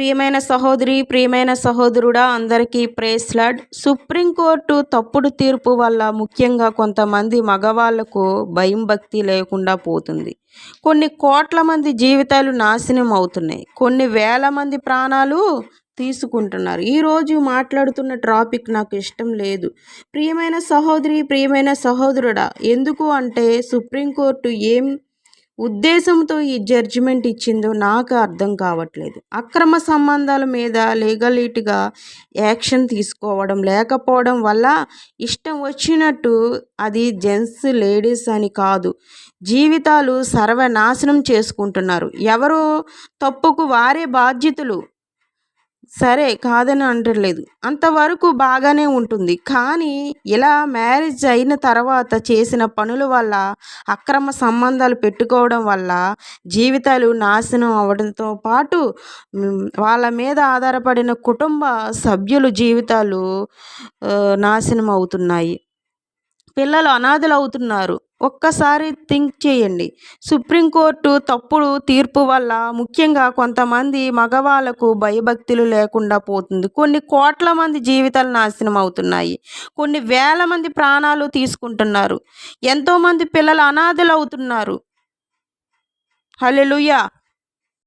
ప్రియమైన సహోదరి ప్రియమైన సహోదరుడా అందరికీ ప్రేస్లాడ్ సుప్రీంకోర్టు తప్పుడు తీర్పు వల్ల ముఖ్యంగా కొంతమంది మగవాళ్ళకు భయం భక్తి లేకుండా పోతుంది. కొన్ని కోట్ల మంది జీవితాలు నాశనం అవుతున్నాయి. కొన్ని వేల మంది ప్రాణాలు తీసుకుంటున్నారు. ఈరోజు మాట్లాడుతున్న టాపిక్ నాకు ఇష్టం లేదు. ప్రియమైన సహోదరి ప్రియమైన సహోదరుడా ఎందుకు అంటే సుప్రీంకోర్టు ఏం ఉద్దేశంతో ఈ జడ్జిమెంట్ ఇచ్చిందో నాకు అర్థం కావట్లేదు. అక్రమ సంబంధాల మీద లీగలిటీగా యాక్షన్ తీసుకోవడం లేకపోవడం వల్ల ఇష్టం వచ్చినట్టు అది జెంట్స్ లేడీస్ అని కాదు. జీవితాలు సర్వనాశనం చేసుకుంటున్నారు. ఎవరు తప్పుకు వారే బాధ్యతలు. సరే కాదని అంటలేదు అంతవరకు బాగానే ఉంటుంది. కానీ ఇలా మ్యారేజ్ అయిన తర్వాత చేసిన పనుల వల్ల అక్రమ సంబంధాలు పెట్టుకోవడం వల్ల జీవితాలు నాశనం అవడంతో పాటు వాళ్ళ మీద ఆధారపడిన కుటుంబ సభ్యులు జీవితాలు నాశనం అవుతున్నాయి. పిల్లలు అనాథలు అవుతున్నారు. ఒక్కసారి థింక్ చేయండి. సుప్రీంకోర్టు తప్పుడు తీర్పు వల్ల ముఖ్యంగా కొంతమంది మగవాళ్ళకు భయభక్తులు లేకుండా పోతుంది. కొన్ని కోట్ల మంది జీవితాలు నాశనం అవుతున్నాయి. కొన్ని వేల మంది ప్రాణాలు తీసుకుంటున్నారు. ఎంతోమంది పిల్లలు అనాథలు అవుతున్నారు. హలెలుయా